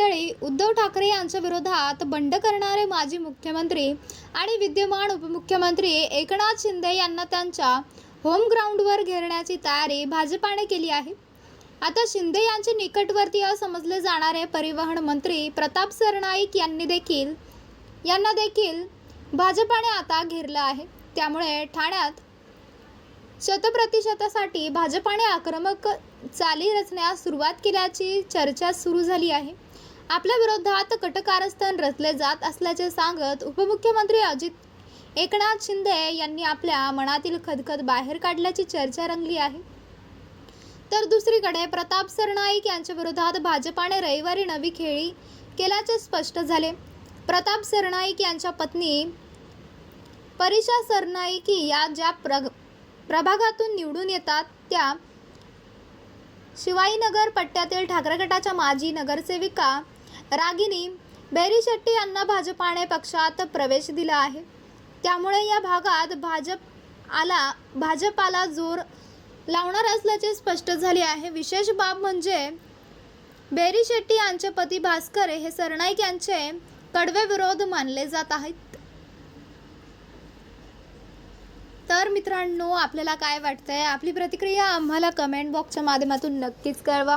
मंडळी उद्धव ठाकरे यांच्या विरोधात बंड करणारे माजी मुख्यमंत्री आणि विद्यमान उपमुख्यमंत्री एकनाथ शिंदे यांना त्यांच्या होम ग्राउंडवर घेरण्याची तयारी भाजपाने केली आहे. आता शिंदे यांचे निकटवर्तीय समजले जाणारे परिवहन मंत्री प्रताप सरनाईक यांनी देखील यांना देखील भाजपाने आता घेरलं आहे. त्यामुळे ठाण्यात शतप्रतिशतासाठी भाजपाने आक्रमक चाली रचण्यास सुरुवात केल्याची चर्चा सुरू झाली आहे. आपल्या विरोधात कटकारस्थान रचले जात असल्याचे सांगत उपमुख्यमंत्री अजित एकनाथ शिंदे यांनी आपल्या मनातील खदखद बाहेर काढल्याची चर्चा रंगली आहे. तर दुसरीकडे प्रताप सरनाईक यांच्या विरोधात भाजपाने रविवारी नवी खेळी केल्याचे स्पष्ट झाले. प्रताप सरनाईक यांच्या पत्नी परिषा सरनाईकी या ज्या प्र प्रभागातून निवडून येतात त्या शिवाईनगर पट्ट्यातील ठाकरे गटाच्या माजी नगरसेविका रागिनी बेरी शेट्टी यांना भाजपाने पक्षात प्रवेश दिला आहे. त्यामुळे या भागात भाजप आला भाजपाला जोर लावणार असल्याचे स्पष्ट झाले आहे. विशेष बाब म्हणजे बेरी शेट्टी यांचे पती भास्कर हे सरनाईक यांचे कडवे विरोध मानले जात आहेत. तर मित्रांनो आपल्याला काय वाटतंय? आपली प्रतिक्रिया आम्हाला कमेंट बॉक्सच्या माध्यमातून नक्कीच कळवा.